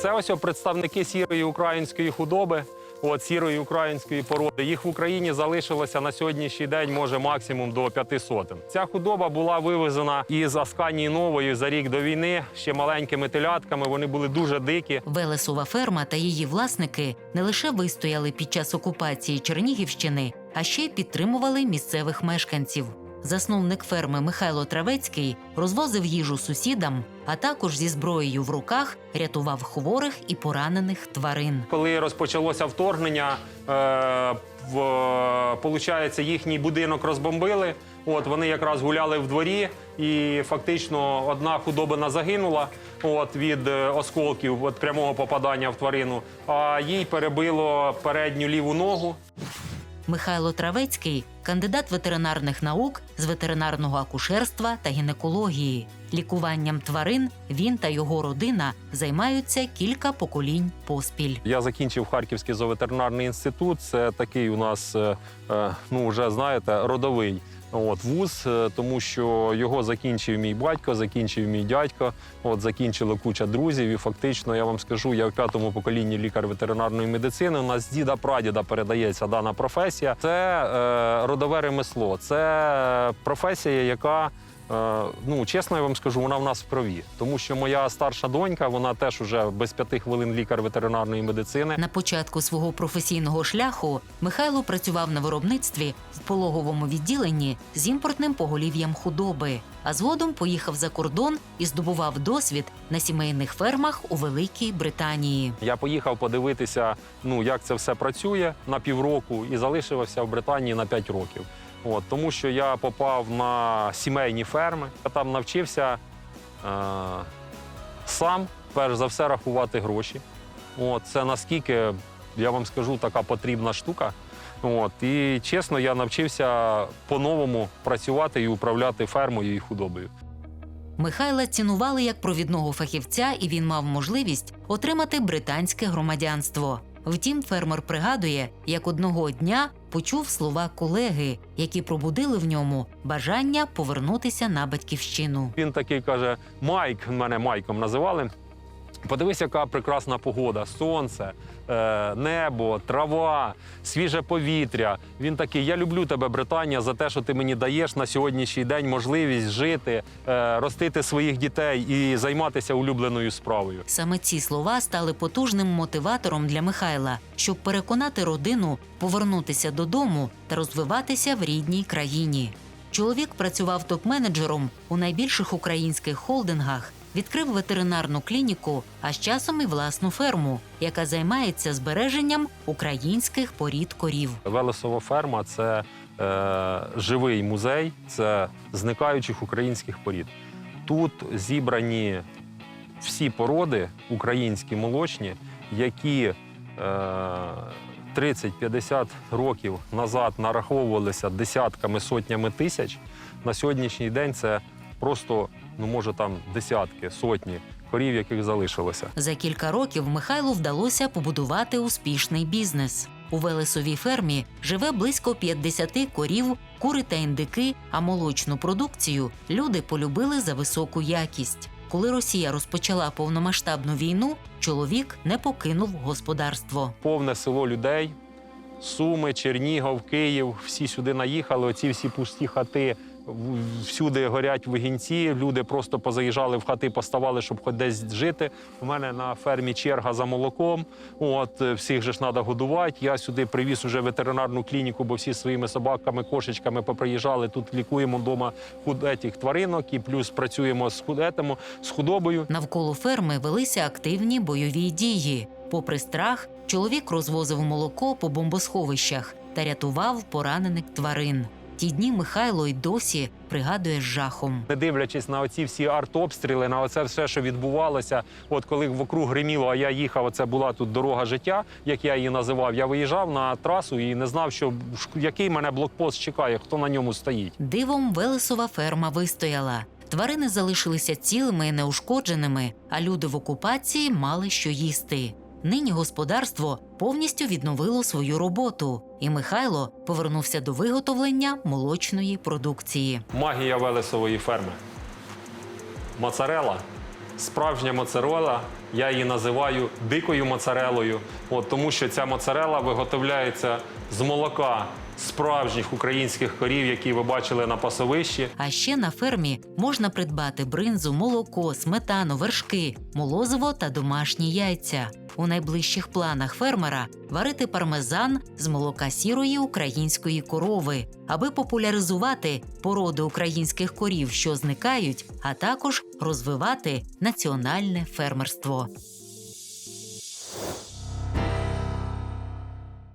Це ось представники сірої української худоби. От сірої української породи. Їх в Україні залишилося на сьогоднішній день, може максимум до п'яти сотень. Ця худоба була вивезена із Асканії Нової за рік до війни ще маленькими телятками. Вони були дуже дикі. Велесова ферма та її власники не лише вистояли під час окупації Чернігівщини, а ще й підтримували місцевих мешканців. Засновник ферми Михайло Травецький розвозив їжу сусідам, а також зі зброєю в руках рятував хворих і поранених тварин. Коли розпочалося вторгнення, е, в, їхній будинок розбомбили. От вони якраз гуляли в дворі, і фактично одна худобина загинула от, від е, осколків від прямого попадання в тварину, а їй перебило передню ліву ногу. Михайло Травецький кандидат ветеринарних наук з ветеринарного акушерства та гінекології. Лікуванням тварин він та його родина займаються кілька поколінь поспіль. Я закінчив Харківський зооветеринарний інститут. Це такий у нас, е, е, ну вже знаєте, родовий. От вуз, е, тому що його закінчив мій батько, закінчив мій дядько. От закінчила куча друзів. І фактично, я вам скажу, я в п'ятому поколінні лікар ветеринарної медицини. У нас діда прадіда передається дана професія. Це е, родове ремесло, це професія, яка Ну, чесно, я вам скажу, вона в нас в крові, тому що моя старша донька, вона теж уже без п'яти хвилин лікар ветеринарної медицини. На початку свого професійного шляху Михайло працював на виробництві в пологовому відділенні з імпортним поголів'ям худоби, а згодом поїхав за кордон і здобував досвід на сімейних фермах у Великій Британії. Я поїхав подивитися, ну як це все працює на півроку, і залишився в Британії на 5 років. От тому, що я попав на сімейні ферми, я там навчився е, сам перш за все рахувати гроші. От це наскільки я вам скажу, така потрібна штука. От і чесно, я навчився по-новому працювати і управляти фермою і худобою. Михайла цінували як провідного фахівця, і він мав можливість отримати британське громадянство. Втім, фермер пригадує, як одного дня почув слова колеги, які пробудили в ньому бажання повернутися на батьківщину. Він такий каже: Майк, мене Майком називали. Подивись, яка прекрасна погода: сонце, е, небо, трава, свіже повітря. Він такий: Я люблю тебе, Британія, за те, що ти мені даєш на сьогоднішній день можливість жити, е, ростити своїх дітей і займатися улюбленою справою. Саме ці слова стали потужним мотиватором для Михайла, щоб переконати родину повернутися додому та розвиватися в рідній країні. Чоловік працював топ-менеджером у найбільших українських холдингах, відкрив ветеринарну клініку, а з часом і власну ферму, яка займається збереженням українських порід корів. Велесова ферма це е, живий музей, це зникаючих українських порід. Тут зібрані всі породи українські молочні, які е, 30-50 років назад нараховувалися десятками, сотнями тисяч. На сьогоднішній день це просто, ну може там десятки, сотні корів, яких залишилося. За кілька років Михайлу вдалося побудувати успішний бізнес. У Велесовій фермі живе близько 50 корів, кури та індики, а молочну продукцію люди полюбили за високу якість. Коли Росія розпочала повномасштабну війну, чоловік не покинув господарство. повне село людей. Суми, Чернігов, Київ, всі сюди наїхали. Оці всі пусті хати. Всюди горять вигінці. Люди просто позаїжджали в хати, поставали, щоб хоч десь жити. У мене на фермі черга за молоком. От е, всіх же ж треба годувати. Я сюди привіз уже ветеринарну клініку, бо всі своїми собаками, кошечками поприїжджали. Тут лікуємо вдома худетих тваринок і плюс працюємо з худетимо, з худобою. Навколо ферми велися активні бойові дії. Попри страх, чоловік розвозив молоко по бомбосховищах та рятував поранених тварин. Ті дні Михайло й досі пригадує з жахом. Не дивлячись на оці всі артобстріли, на оце все, що відбувалося. От коли вокруг гриміло, а я їхав, оце була тут дорога життя, як я її називав. Я виїжджав на трасу і не знав, що який мене блокпост чекає, хто на ньому стоїть. Дивом Велесова ферма вистояла. Тварини залишилися цілими і неушкодженими, а люди в окупації мали що їсти. Нині господарство повністю відновило свою роботу, і Михайло повернувся до виготовлення молочної продукції. Магія Велесової ферми. Моцарела, справжня моцарела. Я її називаю дикою моцарелою, от, тому що ця моцарела виготовляється з молока справжніх українських корів, які ви бачили на пасовищі. А ще на фермі можна придбати бринзу, молоко, сметану, вершки, молозиво та домашні яйця. У найближчих планах фермера варити пармезан з молока сірої української корови, аби популяризувати породи українських корів, що зникають, а також розвивати національне фермерство.